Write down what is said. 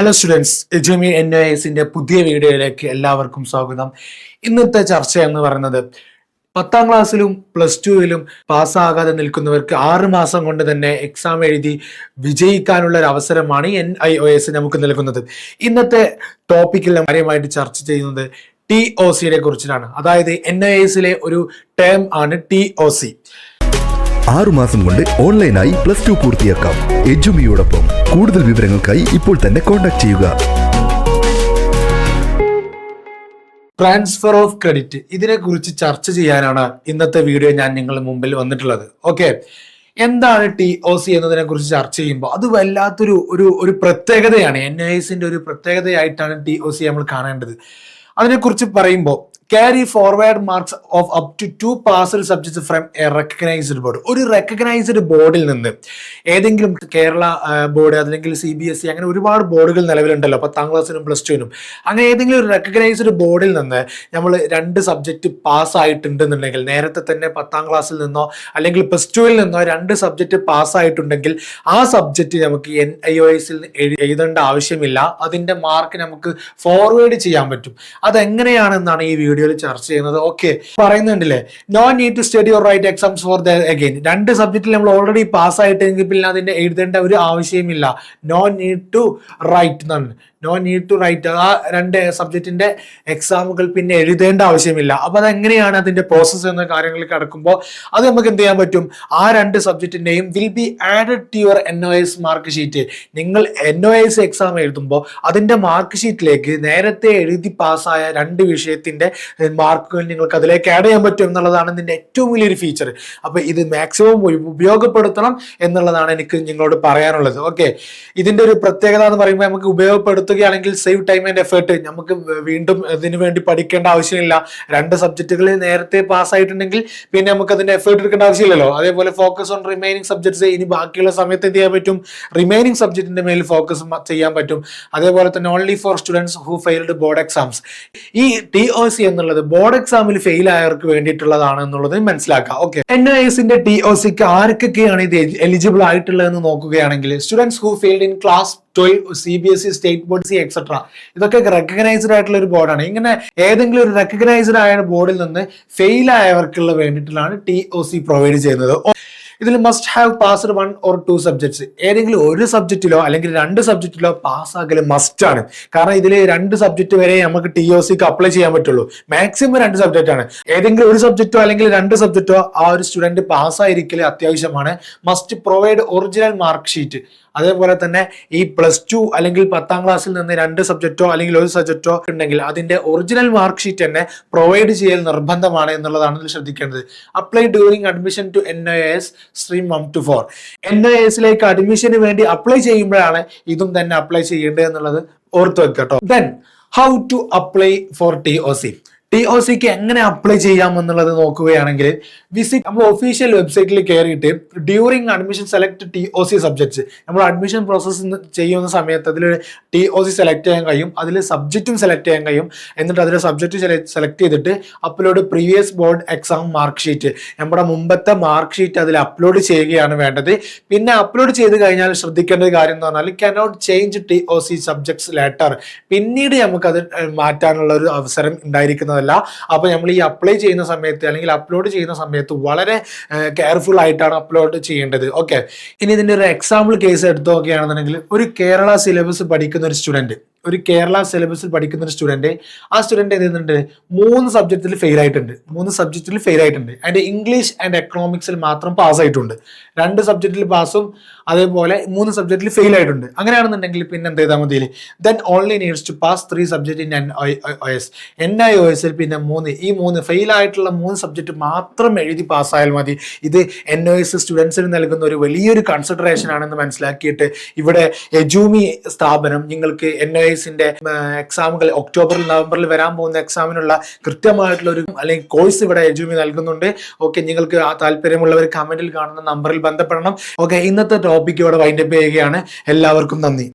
Hello students എജുമി N എസിന്റെ പുതിയ വീഡിയോയിലേക്ക് എല്ലാവർക്കും സ്വാഗതം. ഇന്നത്തെ ചർച്ച എന്ന് പറയുന്നത് പത്താം ക്ലാസ്സിലും പ്ലസ് ടുവിലും പാസ്സാകാതെ നിൽക്കുന്നവർക്ക് ആറ് മാസം കൊണ്ട് തന്നെ എക്സാം എഴുതി വിജയിക്കാനുള്ള ഒരു അവസരമാണ് എൻ ഐ ഒ എസ് നമുക്ക് നൽകുന്നത്. ഇന്നത്തെ ടോപ്പിക്കിൽ കാര്യമായിട്ട് ചർച്ച ചെയ്യുന്നത് ടി ഒ സിയെ കുറിച്ചിട്ടാണ്. അതായത് എൻ ഐ എസിലെ ഒരു ടേം ആണ് ടി ഒ സി ആറുമാസം കൊണ്ട് ഓൺലൈനായി പ്ലസ് ടു പൂർത്തിയാക്കാം. എജുമിയോടൊപ്പം കൂടുതൽ വിവരങ്ങൾക്കായി ഇപ്പോൾ തന്നെ കോൺടാക്ട് ചെയ്യുക. ട്രാൻസ്ഫർ ഓഫ് ക്രെഡിറ്റ് ഇതിനെ കുറിച്ച് ചർച്ച ചെയ്യാനാണ് ഇന്നത്തെ വീഡിയോ ഞാൻ നിങ്ങളുടെ മുമ്പിൽ വന്നിട്ടുള്ളത്. ഓക്കെ എന്താണ് ടി ഒ സി എന്നതിനെ കുറിച്ച് ചർച്ച ചെയ്യുമ്പോൾ അത് വല്ലാത്തൊരു ഒരു ഒരു പ്രത്യേകതയാണ്. എൻ ഐ എസിന്റെ ഒരു പ്രത്യേകതയായിട്ടാണ് ടി ഒ സി നമ്മൾ കാണേണ്ടത്. അതിനെക്കുറിച്ച് പറയുമ്പോൾ carry forward marks of up to two parcel subjects from a recognised board ഒരു റെക്കഗ്നൈസ്ഡ് ബോർഡിൽ നിന്ന് ഏതെങ്കിലും കേരള ബോർഡ് അല്ലെങ്കിൽ സി ബി എസ് ഇ അങ്ങനെ ഒരുപാട് ബോർഡുകൾ നിലവിലുണ്ടല്ലോ. പത്താം ക്ലാസ്സിനും പ്ലസ് ടുവിനും അങ്ങനെ ഏതെങ്കിലും ഒരു റെക്കഗ്നൈസ്ഡ് ബോർഡിൽ നിന്ന് നമ്മൾ രണ്ട് സബ്ജക്റ്റ് പാസ് ആയിട്ടുണ്ടെന്നുണ്ടെങ്കിൽ നേരത്തെ തന്നെ പത്താം ക്ലാസ്സിൽ നിന്നോ അല്ലെങ്കിൽ പ്ലസ് ടുവിൽ നിന്നോ രണ്ട് സബ്ജക്റ്റ് പാസ് ആയിട്ടുണ്ടെങ്കിൽ ആ സബ്ജക്റ്റ് നമുക്ക് എൻ ഐ ഒ എസിൽ എഴുതേണ്ട ആവശ്യമില്ല. അതിന്റെ മാർക്ക് നമുക്ക് ഫോർവേഡ് ചെയ്യാൻ പറ്റും. അതെങ്ങനെയാണെന്നാണ് ഈ വീഡിയോയിൽ ചർച്ച ചെയ്യുന്നത്. Okay പറയുന്നുണ്ടല്ലേ? No need to study or write exams for the again രണ്ട് സബ്ജക്റ്റിൽ നമ്മൾ ഓൾറെഡി പാസ് ആയിട്ടെങ്കിൽ പിന്നെ അതിന്റെ എഴുതേണ്ട ഒരു ആവശ്യമില്ല. നോ നീഡ് ടു റൈറ്റ് എന്നാണ് നോ നീഡ് ടു റൈറ്റ് ആ രണ്ട് സബ്ജക്റ്റിന്റെ എക്സാമുകൾ പിന്നെ എഴുതേണ്ട ആവശ്യമില്ല. അപ്പൊ അതെങ്ങനെയാണ് അതിന്റെ പ്രോസസ്സ് എന്ന കാര്യങ്ങളിൽ കിടക്കുമ്പോൾ അത് നമുക്ക് എന്ത് ചെയ്യാൻ പറ്റും? ആ രണ്ട് സബ്ജക്റ്റിന്റെയും will be added to your N O S mark sheet നിങ്ങൾ എൻ ഒ എസ് എക്സാം എഴുതുമ്പോൾ അതിന്റെ മാർക്ക് ഷീറ്റിലേക്ക് നേരത്തെ എഴുതി പാസ്സായ രണ്ട് വിഷയത്തിന്റെ മാർക്കുകൾ നിങ്ങൾക്ക് അതിലേക്ക് ആഡ് ചെയ്യാൻ പറ്റും എന്നുള്ളതാണ് ഇതിന്റെ ഏറ്റവും വലിയൊരു ഫീച്ചർ അപ്പോൾ ഇത് മാക്സിമം ഉപയോഗപ്പെടുത്തണം എന്നുള്ളതാണ് എനിക്ക് നിങ്ങളോട് പറയാനുള്ളത്. ഓക്കെ ഇതിന്റെ ഒരു പ്രത്യേകത എന്ന് പറയുമ്പോൾ നമുക്ക് ഉപയോഗപ്പെടുത്തുകയാണെങ്കിൽ സേവ് ടൈം ആൻഡ് എഫേർട്ട് നമുക്ക് വീണ്ടും ഇതിനു വേണ്ടി പഠിക്കേണ്ട ആവശ്യമില്ല. രണ്ട് സബ്ജക്റ്റുകൾ നേരത്തെ പാസ് ആയിട്ടുണ്ടെങ്കിൽ പിന്നെ നമുക്ക് അതിന്റെ എഫേർട്ട് എടുക്കേണ്ട ആവശ്യമില്ലല്ലോ. അതേപോലെ ഫോക്കസ് ഓൺ റിമൈനിങ് സബ്ജക്ട്സ് ഇനി ബാക്കിയുള്ള സമയത്ത് എന്ത് ചെയ്യാൻ പറ്റും? റിമൈനിങ് സബ്ജക്റ്റിന്റെ മേൽ ഫോക്കസ് ചെയ്യാൻ പറ്റും. അതേപോലെ തന്നെ only for students who failed board exams ഈ ടി ഒ സി എന്നുള്ളത് ബോർഡ് എക്സാമിൽ ഫെയിൽ ആയവർക്ക് വേണ്ടിയിട്ടുള്ളതാണ് എന്നുള്ളത് മനസ്സിലാക്കാം. ഓക്കെ എൻ ഐ എസിന്റെ ടി ഒ സിക്ക് ആർക്കൊക്കെയാണ് ഇത് എലിജിബിൾ ആയിട്ടുള്ളതെന്ന് നോക്കുകയാണെങ്കിൽ students who failed in class twelve C B S E state board C etcetera ഇതൊക്കെ റെക്കഗ്നൈസ്ഡ് ആയിട്ടുള്ള ഒരു ബോർഡാണ് ഇങ്ങനെ ഏതെങ്കിലും ഒരു റെക്കഗ്നൈസ്ഡ് ആയ ബോർഡിൽ നിന്ന് ഫെയിൽ ആയവർക്കുള്ള വേണ്ടിയിട്ടുള്ളതാണ് ടി ഒ സി പ്രൊവൈഡ് ചെയ്യുന്നത്. ഇതിൽ must have passed one or two subjects ഏതെങ്കിലും ഒരു സബ്ജക്റ്റിലോ അല്ലെങ്കിൽ രണ്ട് സബ്ജക്റ്റിലോ പാസ്സാകൽ മസ്റ്റ് ആണ്. കാരണം ഇതിൽ രണ്ട് സബ്ജക്റ്റ് വരെ നമുക്ക് ടി ഒ സിക്ക് അപ്ലൈ ചെയ്യാൻ പറ്റുള്ളൂ. മാക്സിമം രണ്ട് സബ്ജക്റ്റ് ആണ്. ഏതെങ്കിലും ഒരു സബ്ജക്റ്റോ അല്ലെങ്കിൽ രണ്ട് സബ്ജക്റ്റോ ആ ഒരു സ്റ്റുഡന്റ് പാസ്സായിരിക്കൽ അത്യാവശ്യമാണ്. Must provide original mark sheet അതേപോലെ തന്നെ ഈ പ്ലസ് ടു അല്ലെങ്കിൽ പത്താം ക്ലാസ്സിൽ നിന്ന് രണ്ട് സബ്ജക്റ്റോ അല്ലെങ്കിൽ ഒരു സബ്ജക്റ്റോ ഉണ്ടെങ്കിൽ അതിന്റെ ഒറിജിനൽ മാർക്ക് ഷീറ്റ് തന്നെ പ്രൊവൈഡ് ചെയ്യൽ നിർബന്ധമാണ് എന്നുള്ളതാണ് ഇതിൽ ശ്രദ്ധിക്കേണ്ടത്. Apply during admission to N I S stream one two four N I എസിലേക്ക് അഡ്മിഷന് വേണ്ടി അപ്ലൈ ചെയ്യുമ്പോഴാണ് ഇതും തന്നെ അപ്ലൈ ചെയ്യേണ്ടത് എന്നുള്ളത് ഓർത്ത് വെക്കട്ടോ then how to apply for T O C T O സിക്ക് എങ്ങനെ അപ്ലൈ ചെയ്യാം എന്നുള്ളത് നോക്കുകയാണെങ്കിൽ വിസിറ്റ് നമ്മൾ ഒഫീഷ്യൽ വെബ്സൈറ്റിൽ കയറിയിട്ട് during admission select T O C subjects നമ്മൾ അഡ്മിഷൻ പ്രോസസ്സ് ചെയ്യുന്ന സമയത്ത് അതിൽ ടി ഒ സി സെലക്ട് ചെയ്യാൻ കഴിയും അതിൽ സബ്ജക്റ്റും സെലക്ട് ചെയ്യാൻ കഴിയും. എന്നിട്ട് അതിൽ സബ്ജക്റ്റ് സെലക്ട് ചെയ്തിട്ട് upload previous board exam mark sheet നമ്മുടെ മുമ്പത്തെ മാർക്ക് ഷീറ്റ് അതിൽ അപ്ലോഡ് ചെയ്യുകയാണ് വേണ്ടത്. പിന്നെ അപ്ലോഡ് ചെയ്ത് കഴിഞ്ഞാൽ ശ്രദ്ധിക്കേണ്ട ഒരു കാര്യം എന്ന് പറഞ്ഞാൽ cannot change T O C subjects later പിന്നീട് നമുക്കത് മാറ്റാനുള്ള ഒരു അവസരം ഉണ്ടായിരിക്കുന്നത് എന്നുള്ളതല്ല അപ്പോൾ നമ്മൾ ഈ അപ്ലൈ ചെയ്യുന്ന സമയത്ത് അല്ലെങ്കിൽ അപ്ലോഡ് ചെയ്യുന്ന സമയത്ത് വളരെ കെയർഫുൾ ആയിട്ടാണ് അപ്ലോഡ് ചെയ്യേണ്ടത്. ഓക്കെ ഇനി ഇതിന്റെ ഒരു എക്സാമ്പിൾ കേസ് എടുത്തു നോക്കുകയാണെന്നുണ്ടെങ്കിൽ ഒരു കേരള സിലബസ് പഠിക്കുന്ന ഒരു സ്റ്റുഡന്റ് ഒരു കേരള സിലബസിൽ പഠിക്കുന്ന ഒരു സ്റ്റുഡന്റ് ആ സ്റ്റുഡന്റ് എന്ത് ചെയ്യുന്നുണ്ട്? മൂന്ന് സബ്ജക്റ്റിൽ ഫെയിൽ ആയിട്ടുണ്ട്. മൂന്ന് സബ്ജക്റ്റിൽ ഫെയിൽ ആയിട്ടുണ്ട്. ആൻഡ് ഇംഗ്ലീഷ് ആൻഡ് എക്കണോമിക്സിൽ മാത്രം പാസ് ആയിട്ടുണ്ട്. രണ്ട് സബ്ജക്റ്റിൽ പാസും അതേപോലെ മൂന്ന് സബ്ജക്റ്റിൽ ഫെയിൽ ആയിട്ടുണ്ട്. അങ്ങനെയാണെന്നുണ്ടെങ്കിൽ പിന്നെ എന്ത് ചെയ്താൽ മതി then only needs to pass three subject in N O S N I O എസിൽ പിന്നെ മൂന്ന് ഈ മൂന്ന് ഫെയിൽ ആയിട്ടുള്ള മൂന്ന് സബ്ജക്റ്റ് മാത്രം എഴുതി പാസ്സായാൽ മതി. ഇത് എൻ ഒ എസ് സ്റ്റുഡൻസിന് നൽകുന്ന ഒരു വലിയൊരു കൺസിഡറേഷൻ ആണെന്ന് മനസ്സിലാക്കിയിട്ട് ഇവിടെ എജൂമി സ്ഥാപനം നിങ്ങൾക്ക് എൻ ഒ എസിന്റെ എക്സാമുകൾ ഒക്ടോബറിൽ നവംബറിൽ വരാൻ പോകുന്ന എക്സാമിനുള്ള കൃത്യമായിട്ടുള്ള ഒരു അല്ലെങ്കിൽ കോഴ്സ് ഇവിടെ എജുമി നൽകുന്നുണ്ട്. ഓക്കെ നിങ്ങൾക്ക് ആ താല്പര്യമുള്ളവർ കമന്റിൽ കാണുന്ന നമ്പറിൽ ബന്ധപ്പെടണം. ഓക്കെ ഇന്നത്തെ ടോപ്പിക് ഇവിടെ വൈൻഡപ്പ് ചെയ്യുകയാണ്. എല്ലാവർക്കും നന്ദി.